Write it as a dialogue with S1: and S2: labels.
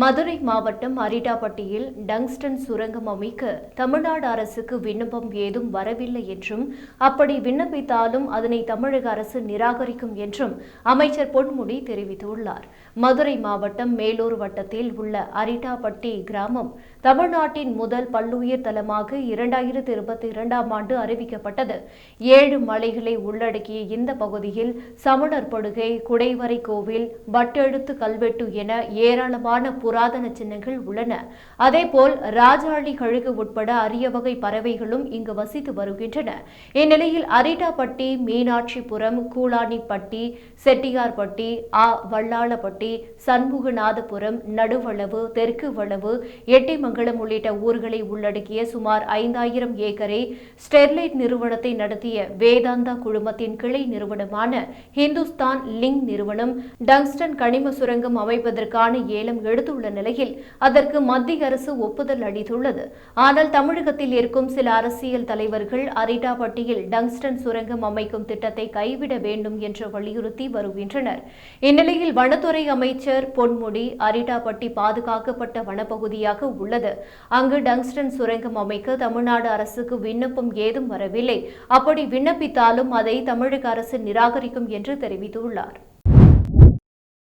S1: மதுரை மாவட்டம் அரிடாபட்டியில் டங்ஸ்டன் சுரங்கம் அமைக்க தமிழ்நாடு அரசுக்கு விண்ணப்பம் ஏதும் வரவில்லை என்றும் அப்படி விண்ணப்பித்தாலும் அதனை தமிழக அரசு நிராகரிக்கும் என்றும் அமைச்சர் பொன்முடி தெரிவித்துள்ளார். மதுரை மாவட்டம் மேலூர் வட்டத்தில் உள்ள அரிடாபட்டி கிராமம் தமிழ்நாட்டின் முதல் பல்லுயிர் தலமாக இரண்டாயிரத்தி இருபத்தி இரண்டாம் ஆண்டு அறிவிக்கப்பட்டது. ஏழு மலைகளை உள்ளடக்கிய இந்த பகுதியில் சமணர் படுகை குடைவரை கோவில் வட்டெழுத்து கல்வெட்டு என ஏராளமான புராதன சின்னங்கள் உள்ளன. அதேபோல் ராஜாளி கழுகு உட்பட அரிய வகை பறவைகளும் இங்கு வசித்து வருகின்றன. இந்நிலையில் அரிட்டாப்பட்டி மீனாட்சிபுரம் கூலானிப்பட்டி செட்டியார்பட்டி ஆ வல்லாளப்பட்டி சண்முகநாதபுரம் நடுவளவு தெற்கு வளவு எட்டிமங்கலம் உள்ளிட்ட ஊர்களை உள்ளடக்கிய சுமார் ஐந்தாயிரம் ஏக்கரை ஸ்டெர்லைட் நிறுவனத்தை நடத்திய வேதாந்தா குழுமத்தின் கிளை நிறுவனமான ஹிந்துஸ்தான் லிங்க் நிறுவனம் டங்ஸ்டன் கனிம சுரங்கம் அமைப்பதற்கான ஏலம் எடுத்துள்ள நிலையில் அதற்கு மத்திய அரசு ஒப்புதல் அளித்துள்ளது. ஆனால் தமிழகத்தில் இருக்கும் சில அரசியல் தலைவர்கள் அரிட்டாபட்டியில் டங்ஸ்டன் சுரங்கம் அமைக்கும் திட்டத்தை கைவிட வேண்டும் என்று வலியுறுத்தி வருகின்றனர். இந்நிலையில் வனத்துறை அமைச்சர் பொன்முடி அரிட்டாபட்டி பாதுகாக்கப்பட்ட வனப்பகுதியாக உள்ளது. உள்ளது. அங்கு டங்ஸ்டன் சுரங்கம் அமைக்க தமிழ்நாடு அரசுக்கு விண்ணப்பம் ஏதும் வரவில்லை. அப்படி விண்ணப்பித்தாலும் அதை தமிழக அரசு நிராகரிக்கும் என்று தெரிவித்துள்ளார்.